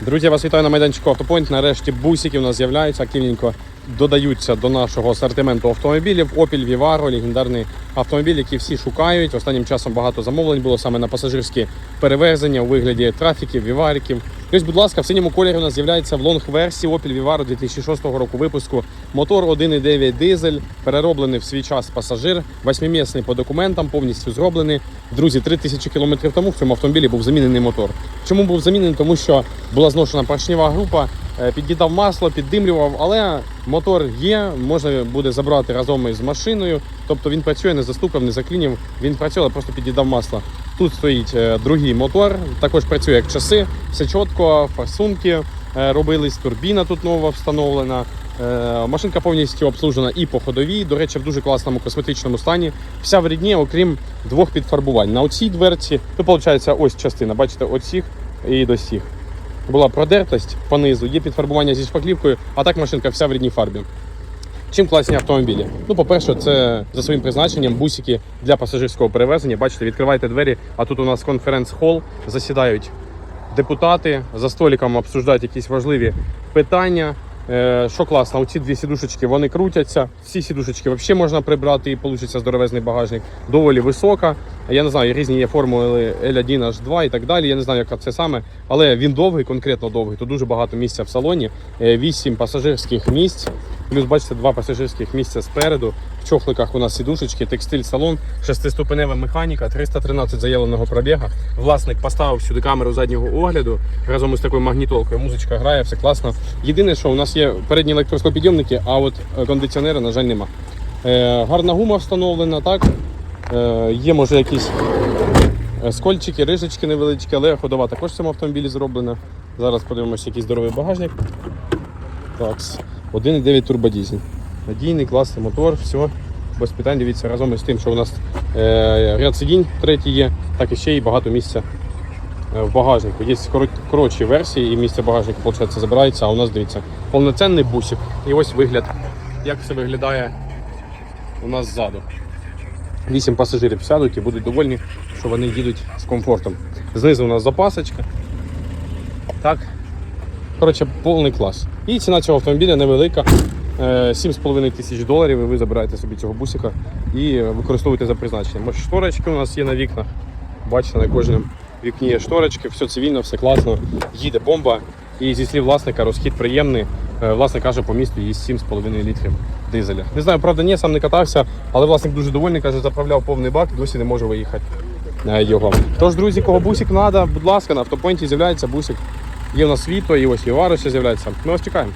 Друзі, я вас вітаю на майданчику Автопойнт. Нарешті бусики у нас з'являються активненько. Додаються до нашого асортименту автомобілів. Opel Vivaro, легендарний автомобіль, який всі шукають. Останнім часом багато замовлень було саме на пасажирські перевезення у вигляді трафіків, вівариків. Ось, будь ласка, в синьому кольорі у нас з'являється в лонг-версії Opel Vivaro 2006 року випуску. Мотор 1,9 дизель, перероблений в свій час пасажир, восьмимісний по документам, повністю зроблений. Друзі, 3000 км тому в цьому автомобілі був замінений мотор. Чому був замінений? Тому що була зношена поршнева група, е, під'їдав масло, піддимлював, але мотор є, можна буде забрати разом із машиною. Тобто він працює, не застукав, не заклінів. Він працює, але просто під'їдав масло. Тут стоїть е, другий мотор, також працює як часи, все чітко, форсунки е, робились, турбіна тут нова встановлена. Е, Машинка повністю обслужена і по ходовій, до речі, в дуже класному косметичному стані. Вся в рідні, окрім двох підфарбувань. На оцій дверці, ну, виходить, ось частина, бачите, от і до сих. Була продертость понизу, є підфарбування зі шпаклівкою, а так машинка вся в рідній фарбі. Чим класні автомобілі? Ну, по-перше, це за своїм призначенням бусики для пасажирського перевезення. Бачите, відкриваєте двері, а тут у нас конференц-хол, засідають депутати, за столиком обсуждають якісь важливі питання. Е, Що класно, оці дві сідушечки вони крутяться. Всі сідушечки взагалі можна прибрати і вийде здоровезний багажник. Доволі висока. Я не знаю, різні є формули L1, H2 і так далі. Я не знаю, яка це саме, але він довгий, конкретно довгий. Тут дуже багато місця в салоні. Е, Вісім пасажирських місць. Плюс, бачите, два пасажирських місця спереду. В чохликах у нас сідушечки, текстиль салон, шестиступенева механіка, 313 заявленого пробіга. Власник поставив сюди камеру заднього огляду разом із такою магнітолкою. Музичка грає, все класно. Єдине, що у нас є передні електроскопідйомники, а от кондиціонера, на жаль, нема. Е, гарна гума встановлена, так. Е, є, може, якісь е, скольчики, рижечки невеличкі, але ходова також в цьому автомобілі зроблена. Зараз подивимося, який здоровий багажник. Так, 1,9 турбодізель. Надійний, класний мотор, все. Без питань дивіться разом із тим, що у нас е, ряд сидінь третій є, так і ще й багато місця в багажнику. Є коротші версії і місце багажника виходить, забирається, а у нас дивіться повноцінний бусик. І ось вигляд, як все виглядає у нас ззаду. Вісім пасажирів сядуть і будуть довольні, що вони їдуть з комфортом. Знизу у нас запасочка. Так, Коротше, повний клас. І ціна цього автомобіля невелика. е, 7,5 тисяч доларів. І ви забираєте собі цього бусика і використовуєте за призначенням. Шторочки у нас є на вікнах. Бачите, на кожному вікні є шторочки, все цивільно, все класно. Їде бомба. І зі слів власника розхід приємний. власне Власник каже, по місту їсть 7,5 літрів дизеля. Не знаю, правда, ні, сам не катався, але власник дуже довольний, каже, заправляв повний бак, досі не може виїхати е, його. Тож, друзі, кого бусик треба, будь ласка, на автопойнті з'являється бусик. Є у нас світло, і ось і ще з'являється. Ми вас чекаємо.